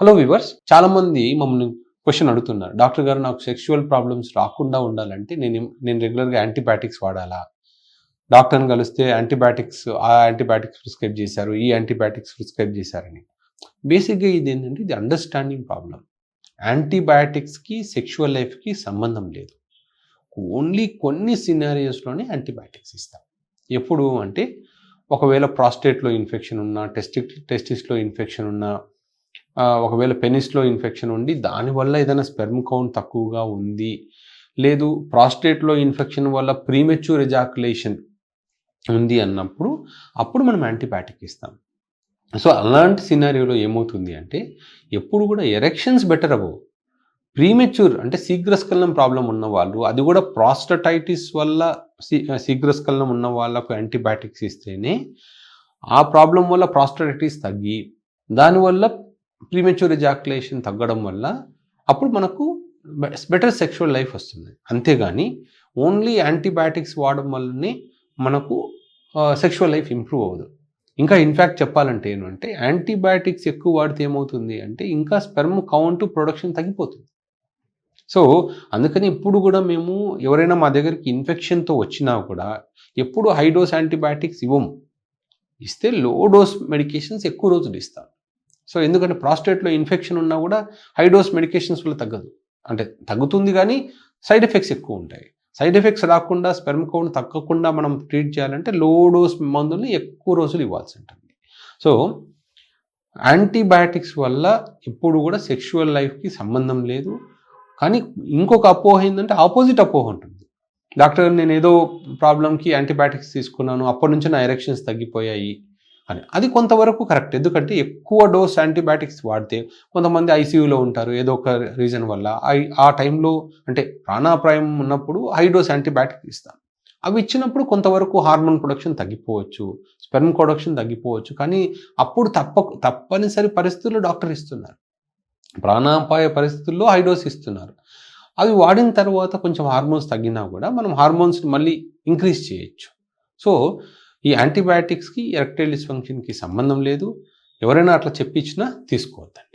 Hello viewers చాలా మంది మమ్మల్ని క్వశ్చన్ అడుగుతున్నారు. డాక్టర్ గారు నాకు సెక్షువల్ ప్రాబ్లమ్స్ రాకుండా ఉండాలంటే నేను నేను రెగ్యులర్గా యాంటీబయాటిక్స్ వాడాలా? డాక్టర్ని కలిస్తే యాంటీబయాటిక్స్ ఆ యాంటీబయాటిక్స్ ప్రిస్క్రైబ్ చేశారు ఈ యాంటీబయాటిక్స్ ప్రిస్క్రైబ్ చేశారని. బేసిక్గా ఇది ఏంటంటే ఇది అండర్స్టాండింగ్ ప్రాబ్లం యాంటీబయాటిక్స్కి సెక్షువల్ లైఫ్కి సంబంధం లేదు. ఓన్లీ కొన్ని సినారియోస్లోనే యాంటీబయాటిక్స్ ఇస్తాం. ఎప్పుడు అంటే ఒకవేళ ప్రాస్టేట్లో ఇన్ఫెక్షన్ ఉన్నా టెస్టిక్ టెస్టిస్లో ఇన్ఫెక్షన్ ఉన్నా ఒకవేళ పెనిస్లో ఇన్ఫెక్షన్ ఉండి దానివల్ల ఏదైనా స్పెర్మ్ కౌంట్ తక్కువగా ఉంది. లేదు ప్రాస్టేట్లో ఇన్ఫెక్షన్ వల్ల ప్రీమెచ్యూర్ ఎజాకులేషన్ ఉంది అన్నప్పుడు అప్పుడు మనం యాంటీబయాటిక్ ఇస్తాం. సో అలాంటి సినారియోలో ఏమవుతుంది అంటే ఎప్పుడు కూడా ఎరెక్షన్స్ బెటర్ అవ్వవు. ప్రీమెచ్యూర్ అంటే శీఘ్రస్కలనం ప్రాబ్లం ఉన్న వాళ్ళు అది కూడా ప్రాస్టటైటిస్ వల్ల శీఘ్రస్కలనం ఉన్న వాళ్ళకు యాంటీబయాటిక్స్ ఇస్తేనే ఆ ప్రాబ్లం వల్ల ప్రాస్టటైటిస్ తగ్గి దానివల్ల ప్రీమెచ్యూర్ ఎజాకులేషన్ తగ్గడం వల్ల అప్పుడు మనకు బెటర్ సెక్షువల్ లైఫ్ వస్తుంది. అంతేగాని ఓన్లీ యాంటీబయాటిక్స్ వాడడం వల్లనే మనకు సెక్షువల్ లైఫ్ ఇంప్రూవ్ అవ్వదు. ఇంకా ఇన్ఫ్యాక్ట్ చెప్పాలంటే ఏంటంటే యాంటీబయాటిక్స్ ఎక్కువ వాడితే ఏమవుతుంది అంటే ఇంకా స్పెర్మ్ కౌంట్ ప్రొడక్షన్ తగ్గిపోతుంది. సో అందుకని ఇప్పుడు కూడా మేము ఎవరైనా మా దగ్గరికి ఇన్ఫెక్షన్తో వచ్చినా కూడా ఎప్పుడు హై డోస్ యాంటీబయాటిక్స్ ఇవ్వము. ఇస్తే లో డోస్ మెడికేషన్స్ ఎక్కువ రోజులు ఇస్తాం. సో ఎందుకంటే ప్రాస్టేట్లో ఇన్ఫెక్షన్ ఉన్నా కూడా హైడోస్ మెడికేషన్స్ వల్ల తగ్గదు. అంటే తగ్గుతుంది కానీ సైడ్ ఎఫెక్ట్స్ ఎక్కువ ఉంటాయి. సైడ్ ఎఫెక్ట్స్ రాకుండా స్పెర్మ్ కౌంట్ తగ్గకుండా మనం ట్రీట్ చేయాలంటే లో డోస్ మందుల్ని ఎక్కువ రోజులు ఇవ్వాల్సి ఉంటుంది. సో యాంటీబయాటిక్స్ వల్ల ఎప్పుడు కూడా సెక్షువల్ లైఫ్కి సంబంధం లేదు. కానీ ఇంకొక అపోహ ఏంటంటే ఆపోజిట్ అపోహ ఉంటుంది. డాక్టర్ నేను ఏదో ప్రాబ్లంకి యాంటీబయాటిక్స్ తీసుకున్నాను. అప్పటి నుంచి నా ఎరెక్షన్స్ తగ్గిపోయాయి. అని. అది కొంతవరకు కరెక్ట్. ఎందుకంటే ఎక్కువ డోస్ యాంటీబయాటిక్స్ వాడితే కొంతమంది ఐసీయూలో ఉంటారు. ఏదో ఒక రీజన్ వల్ల. ఐ- ఆ టైంలో అంటే ప్రాణాప్రాయం ఉన్నప్పుడు హై డోస్ యాంటీబయాటిక్ ఇస్తాం అవి ఇచ్చినప్పుడు కొంతవరకు హార్మోన్ ప్రొడక్షన్ తగ్గిపోవచ్చు. స్పెర్మ్ ప్రొడక్షన్ తగ్గిపోవచ్చు. కానీ అప్పుడు తప్ప తప్పనిసరి పరిస్థితుల్లో డాక్టర్ ఇస్తున్నారు. ప్రాణాపాయ పరిస్థితుల్లో హైడోస్ ఇస్తున్నారు. అవి వాడిన తర్వాత కొంచెం హార్మోన్స్ తగ్గినా కూడా మనం హార్మోన్స్ మళ్ళీ ఇంక్రీజ్ చేయొచ్చు. సో ఈ యాంటీబయాటిక్స్కి ఎరెక్టైల్ డిస్ఫంక్షన్కి సంబంధం లేదు. ఎవరైనా అట్లా చెప్పించినా తీసుకోవద్దండి.